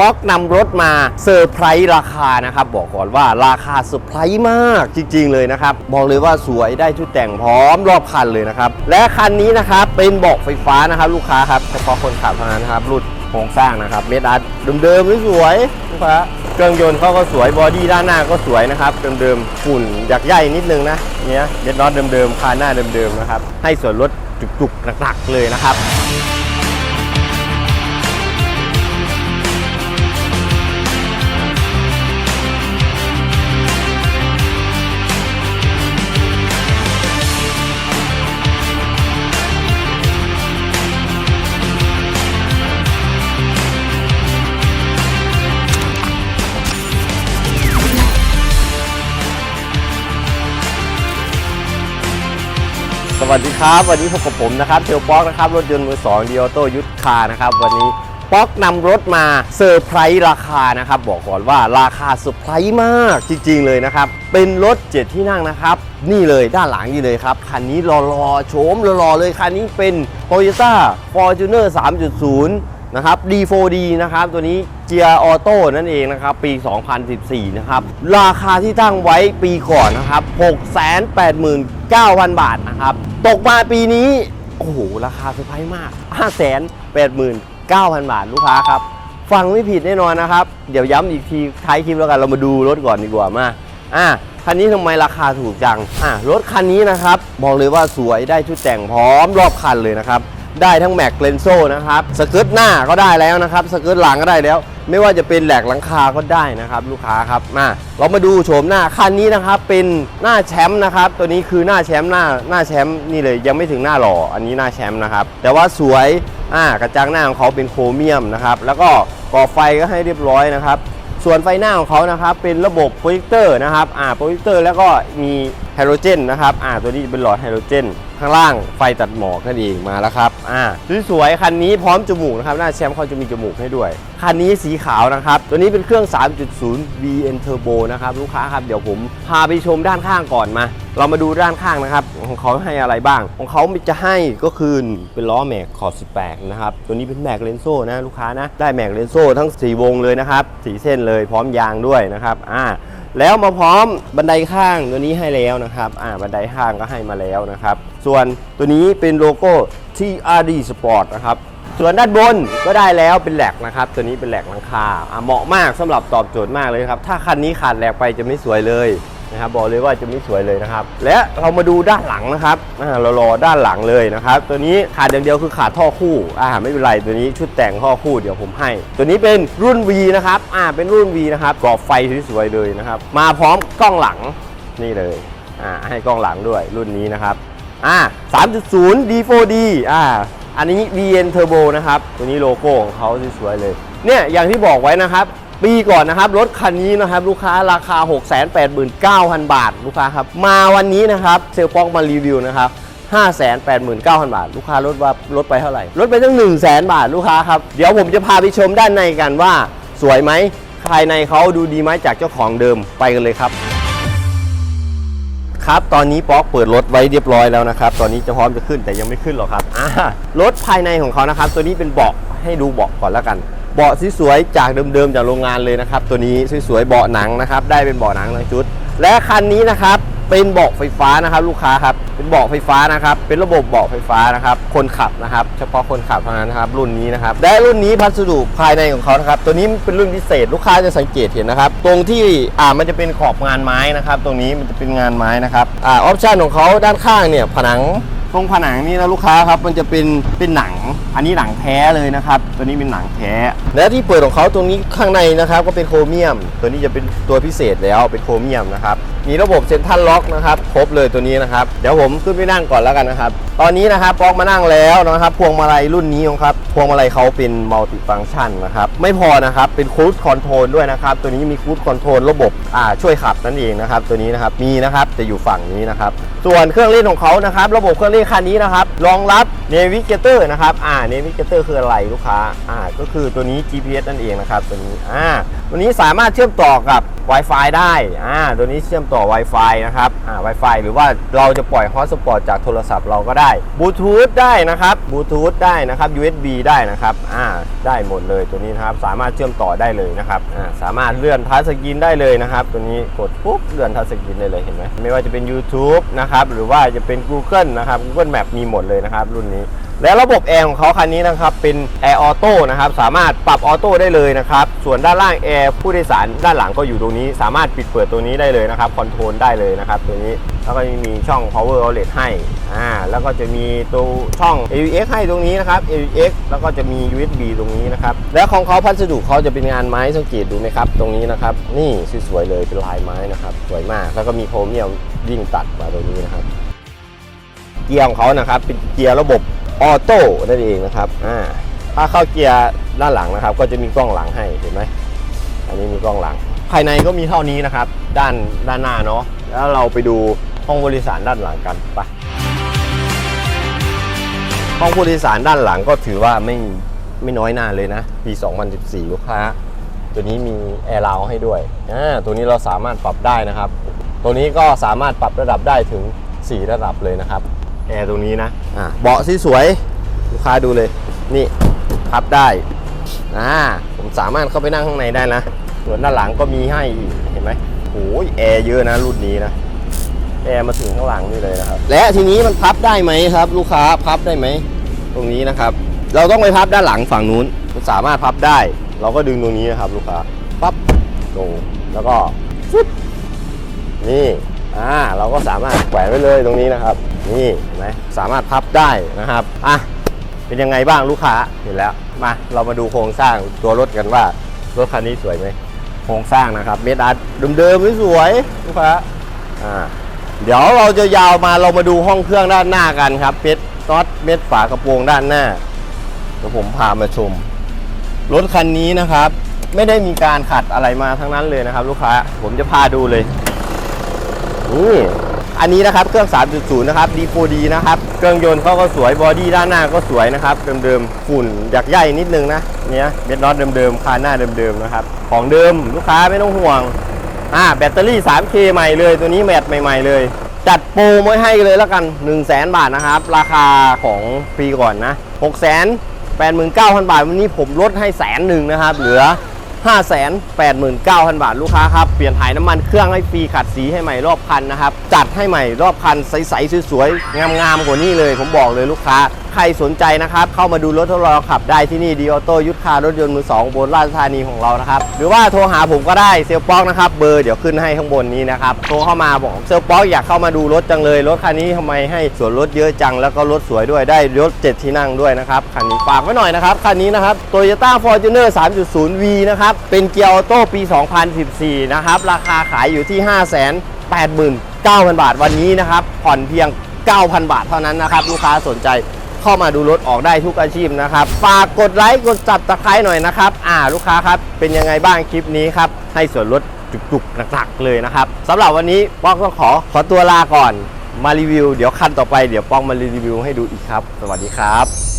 ป๊อกนำรถมาเซอร์ไพรส์ราคานะครับ บอกก่อนว่าราคาเซอร์ไพรส์มากจริง ๆ เลยนะครับ บอกเลยว่าสวยได้ชุดแต่งพร้อมรอบคันเลยนะครับ และคันนี้นะครับเป็นเบาะไฟฟ้านะครับ ลูกค้าครับเฉพาะคนขับเท่านั้นครับรุ่นโครงสร้างนะครับเมดอาร์เดิมๆสวยๆลูกค้าเครื่องยนต์เขาก็สวยบอดี้ด้านหน้าก็สวยนะครับเดิมๆฝุ่นอยากใหญ่นิดนึงนะเนี่ยเด็ดน็อตเดิมๆคานหน้าเดิมๆนะครับให้ส่วนลดจุกๆหนักๆเลยนะครับ วัสดีครับวันนี้พบกับผมนะครับเทลป๊อกนะครับรถยนต์มือสองดีออโต้ยุทธคานะครับวันนี้ป๊อกนำรถมาเซอร์ไพรส์ราคานะครับบอกก่อนว่าราคาเซอร์ไพรส์มากจริง ๆเลยนะครับเป็นรถ7ที่นั่งนะครับนี่เลยด้านหลังนี่เลยครับคันนี้รอรอๆโฉมรอๆเลยคันนี้เป็น Toyota Fortuner 3.0 นะครับ D4D นะครับ ตัวนี้เจียออโต้นั่นเองนะครับ ปี 2014 นะครับ ราคาที่ตั้งไว้ปีก่อนนะครับ 689,000 บาทนะครับ ตกมาปีนี้ โอ้โห ราคาเซอร์ไพรส์มาก 589,000 บาทลูกค้าครับ ฟังไม่ผิดแน่นอนนะครับ เดี๋ยวย้ำอีกทีท้ายคลิปแล้วกัน เรามาดูรถก่อนดีกว่ามา อะคันนี้ทำไมราคาถูกจัง อะรถคันนี้นะครับ บอกเลยว่าสวยได้ชุดแต่งพร้อมรอบคันเลยนะครับ ได้ทั้งแม็กเลนโซนะครับสเกิร์ตหน้าก็ได้แล้วนะครับสเกิร์ตหลังก็ได้แล้ว ไม่ว่าจะเป็นแหลกหลังคาก็ได้นะครับลูกค้าครับมาเรามาดูโฉมหน้าคันนี้นะครับเป็นหน้าแชมป์นะครับตัวนี้คือหน้าแชมป์หน้าหน้าแชมป์นี่เลยยังไม่ถึงหน้าหล่ออันนี้หน้าแชมป์นะครับแต่ว่าสวยอ่ากระจังหน้าของเขาเป็นโครเมียมนะครับแล้วก็ก่อไฟก็ให้เรียบร้อยนะครับส่วนไฟหน้าของเขานะครับเป็นระบบโปรเจคเตอร์นะครับอ่าโปรเจคเตอร์แล้วก็มีไฮโดรเจนนะครับอ่าตัวนี้เป็นหลอดไฮโดรเจน ข้างล่างไฟตัดหมอกนั่นเองมาแล้วครับอ่าสวยๆคันนี้พร้อมจมูกนะครับหน้าแชมป์เขาจะมีจมูกให้ด้วย คันนี้สีขาวนะครับ ตัวนี้เป็นเครื่อง 3.0 VN Turbo นะครับลูกค้าครับเดี๋ยวผมพาไปชมด้านข้างก่อนมา เรามาดูด้านข้างนะครับ ของเขาให้อะไรบ้าง ของเขาจะให้ก็คือเป็นล้อแม็กขอบ18นะครับตัวนี้เป็นแม็กเลนโซ่นะลูกค้านะได้แม็กเลนโซ่ทั้ง 4 วงเลยนะครับสีเส้นเลยพร้อมยางด้วยนะครับอ่า แล้วมาพร้อมบันไดข้างตัวนี้ให้แล้วนะครับอ่าบันไดข้างก็ให้มาแล้วนะครับ ส่วนตัวนี้เป็นโลโก้ TRD Sport นะครับส่วนด้านบนก็ได้แล้วเป็นแหลกนะครับ ตัวนี้เป็นแหลกหลังคาอ่าเหมาะมากสำหรับตอบโจทย์มากเลยครับ ถ้าคันนี้ขาดแหลกไปจะไม่สวยเลย นะครับบอกเลยว่าจะไม่สวยเลยนะครับ และเรามาดูด้านหลังนะครับอ่าเรารอด้านหลังเลยนะครับ ตัวนี้ขาดอย่างเดียวคือขาดท่อคู่อ่าไม่เป็นไรตัวนี้ชุดแต่งท่อคู่เดี๋ยวผมให้ ตัวนี้เป็นรุ่น V นะครับอ่าเป็นรุ่น V นะครับกรอบไฟสวยๆเลยนะครับ มาพร้อมกล้องหลังนี่เลยอ่าให้กล้องหลังด้วยรุ่นนี้นะครับอ่า3.0 D4D อ่าอันนี้ VN Turbo นะครับ ตัวนี้โลโก้ของเขาสวยๆเลย เนี่ยอย่างที่บอกไว้นะครับ ปีก่อนนะครับรถคันนี้นะครับลูกค้าราคา 689,000 บาท ลูกค้าครับมาวันนี้นะครับเซลฟองมารีวิวนะครับ589,000 บาท ลูกค้าลดว่าลดไปเท่าไหร่ลดไปตั้ง 1 0 0 0 0 0บาท ลูกค้าครับเดี๋ยวผมจะพาไปชมด้านในกันว่า สวยไหมภายในเขาดูดีไหมจากเจ้าของเดิมไปกันเลยครับครับ ตอนนี้ป๊อกเปิดรถไว้เรียบร้อยแล้วนะครับ ตอนนี้จะพร้อมจะขึ้นแต่ยังไม่ขึ้นหรอกครับรถภายในของเขานะครับ ตัวนี้เป็นเบาะให้ดูเบาะก่อนแล้วกัน เบาะสวยๆจากเดิมๆจากโรงงานเลยนะครับ ตัวนี้สวยๆเบาะหนังนะครับ ได้เป็นเบาะหนังทั้งชุด และคันนี้นะครับเป็นเบาะไฟฟ้านะครับ ลูกค้าครับเป็นเบาะไฟฟ้านะครับ เป็นระบบเบาะไฟฟ้านะครับ คนขับนะครับ เฉพาะคนขับเท่านั้นนะครับ รุ่นนี้นะครับและรุ่นนี้พัสดุภายในของเขานะครับ ตัวนี้เป็นรุ่นพิเศษ ลูกค้าจะสังเกตเห็นนะครับ ตรงที่อ่ามันจะเป็นขอบงานไม้นะครับ ตรงนี้มันจะเป็นงานไม้นะครับอ่าออปชันของเขาด้านข้างเนี่ยผนัง ตรงผนังนี่นะลูกค้าครับมันจะเป็นเป็นหนัง อันนี้หนังแท้เลยนะครับ ตัวนี้เป็นหนังแท้ และที่เปิดของเขาตรงนี้ข้างในนะครับ ก็เป็นโครเมียม ตัวนี้จะเป็นตัวพิเศษแล้วเป็นโครเมียมนะครับ มีระบบเซ็นทรัลล็อกนะครับครบเลยตัวนี้นะครับเดี๋ยวผมขึ้นไปนั่งก่อนแล้วกันนะครับตอนนี้นะครับป๊อกมานั่งแล้วนะครับพวงมาลัยรุ่นนี้นครับพวงมาลัยเขาเป็นมัลติฟัง c t ชันนะครับไม่พอนะครับเป็นคูดคอนโทรลด้วยนะครับตัวนี้มีคูดคอนโทรลระบบอ่าช่วยขับนั่นเองนะครับตัวนี้นะครับมีนะครับจะอยู่ฝั่งนี้นะครับส่วนเครื่องเล่นของเขานะครับระบบเครื่องเล่นคันนี้นะครับรองรับ Navigator นะครับอ่า Navigator คืออะไรลูกค้าอ่าก็คือตัวนี้ GPS นั่นเองนะครับตัวนี้อ่าตัวนี้สามารถเชื่อมต่อกับ Wi-Fi ได้อ่าตัวนี้เชื่อมต่ออ Wi-Fi นะครับอ่า Wi-Fi หรือว่าเราจะปล่อยฮอตสปอร์ตจากโทรศัพท์เราก็ได้บลูทูธได้นะครับบลูทูธได้นะครับ USB ได้นะครับอ่าได้หมดเลยตัวนี้นะครับสามารถเชื่อมต่อได้เลยนะครับอ่าสามารถเลื่อนทัชสกรีนได้เลยนะครับ ตัวนี้กดปุ๊บเลื่อนทัชสกรีนได้เลยเห็นไหมไม่ว่าจะเป็น YouTube นะครับหรือว่าจะเป็น Google นะครับ Google Map มีหมดเลยนะครับรุ่นนี้ และระบบแอร์ของเขาคันนี้นะครับเป็นแอร์ออโต้นะครับสามารถปรับออโต้ได้เลยนะครับส่วนด้านล่างแอร์ผู้โดยสารด้านหลังก็อยู่ตรงนี้ สามารถปิดเปิดตัวนี้ได้เลยนะครับคอนโทรลได้เลยนะครับตัวนี้แล้วก็มีช่อง power outlet ให้อ่าแล้วก็จะมีตัวช่อง AUX ให้ตรงนี้นะครับ AUX แล้วก็จะมี USB ตรงนี้นะครับและของเขาพัสดุเขาจะเป็นงานไม้สังเกตดูไหมครับตรงนี้นะครับนี่สวยๆเลยเป็นลายไม้นะครับสวยมากแล้วก็มีโครเมียมยิ่งตัดมาตรงนี้นะครับเกียร์ของเขานะครับเป็นเกียร์ระบบ ออโต้นั่นเองนะครับอ่าถ้าเข้าเกียร์ด้านหลังนะครับ ก็จะมีกล้องหลังให้เห็นไหมอันนี้มีกล้องหลัง ภายในก็มีเท่านี้นะครับ ด้านด้านหน้าเนาะแล้วเราไปดูห้องบริสารด้านหลังกันไปห้องผู้โดยสารด้านหลังก็ถือว่าไม่ไม่น้อยหน้าเลยนะ ปี 2014 ลูกค้า ตัวนี้มีแอร์ราวให้ด้วยอ่าตัวนี้เราสามารถปรับได้นะครับ ตัวนี้ก็สามารถปรับระดับได้ถึง 4 ระดับเลยนะครับ แอร์ตรงนี้นะอ่าเบาสีสวยลูกค้าดูเลย นี่พับได้อ่าผมสามารถเข้าไปนั่งข้างในได้นะ ส่วนด้านหลังก็มีให้อีกเห็นไหมโอ้ยแอร์เยอะนะรุ่นนี้นะแอร์มาถึงข้างหลังนี่เลยนะครับ และทีนี้มันพับได้ไหมครับ ลูกค้าพับได้ไหม ตรงนี้นะครับ เราต้องไปพับด้านหลังฝั่งนู้นมันสามารถพับได้ เราก็ดึงตรงนี้นะครับ ลูกค้าปั๊บลงแล้วก็ฟึบนี่ อ่าเราก็สามารถแขวนไว้เลยตรงนี้นะครับ นี่เห็นไหมสามารถพับได้นะครับอะเป็นยังไงบ้างลูกค้าเห็นแล้วมาเรามาดูโครงสร้างตัวรถกันว่ารถคันนี้สวยไหมโครงสร้างนะครับเมดัสเดิมๆไม่สวยลูกค้าอ่าเดี๋ยวเราจะยาวมาเรามาดูห้องเครื่องด้านหน้ากันครับเม็ดน็อตเม็ดฝากระโปรงด้านหน้าเดี๋ยวผมพามาชม รถคันนี้นะครับ ไม่ได้มีการขัดอะไรมาทั้งนั้นเลยนะครับ ลูกค้าผมจะพาดูเลย นี่อันนี้นะครับเครื่อง 3.0 นะครับ D4D นะครับ เครื่องยนต์เขาก็สวยบอดี้ด้านหน้าก็สวยนะครับ เดิมๆฝุ่นอยากใหญ่นิดนึงนะเนี่ยเม็ดน็อตเดิมๆคานหน้าเดิมๆนะครับ ของเดิมลูกค้าไม่ต้องห่วงอ่าแบตเตอรี่ 3K ใหม่เลย ตัวนี้แมทใหม่ ๆ เลย จัดโปรไว้ให้เลยแล้วกัน 1 0 0 0 0แบาทนะครับ ราคาของปีก่อนนะ 6 8 9 0 0 0 บาท วันนี้ผมลดให้แสนหนึ่งนะครับ เหลือ 5 8 9 0 0 0 บาท ลูกค้าครับ เปลี่ยนถ่ายน้ำมันเครื่องให้ฟรีขัดสีให้ใหม่รอบคันนะครับ จัดให้ใหม่รอบคันใส ๆ สวย ๆ งาม ๆ กว่านี้เลย ผมบอกเลยลูกค้า ใครสนใจนะครับ เข้ามาดูรถทดลองขับได้ที่นี่ดีออโต้ยุทธคารถยนต์มือสองบนราชธานีของเรานะครับ หรือว่าโทรหาผมก็ได้เซลป๊อกนะครับเบอร์เดี๋ยวขึ้นให้ข้างบนนี้นะครับ โทรเข้ามาบอกเซลป๊อกอยากเข้ามาดูรถจังเลย รถคันนี้ทำไมให้ส่วนลดเยอะจังแล้วก็รถสวยด้วยได้รถ 7 ที่นั่งด้วยนะครับคันนี้ฝากไว้หน่อยนะครับคันนี้นะครับ Toyota Fortuner 3.0V นะครับเป็นเกียร์ออโต้ปี 2014 นะครับราคาขายอยู่ที่ 5 8 9 0 0 0 บาทวันนี้นะครับผ่อนเพียง 9,000 บาทเท่านั้นนะครับ ลูกค้าสนใจ เข้ามาดูรถออกได้ทุกอาชีพนะครับ ฝากกดไลค์กดจับตะไคร้หน่อยนะครับ อ่าลูกค้าครับ เป็นยังไงบ้างคลิปนี้ครับ ให้ส่วนลดจุกๆหนักๆเลยนะครับสำหรับวันนี้ป้องต้องขอขอตัวลาก่อน มารีวิว เดี๋ยวคันต่อไปเดี๋ยวป้องมารีวิวให้ดูอีกครับ สวัสดีครับ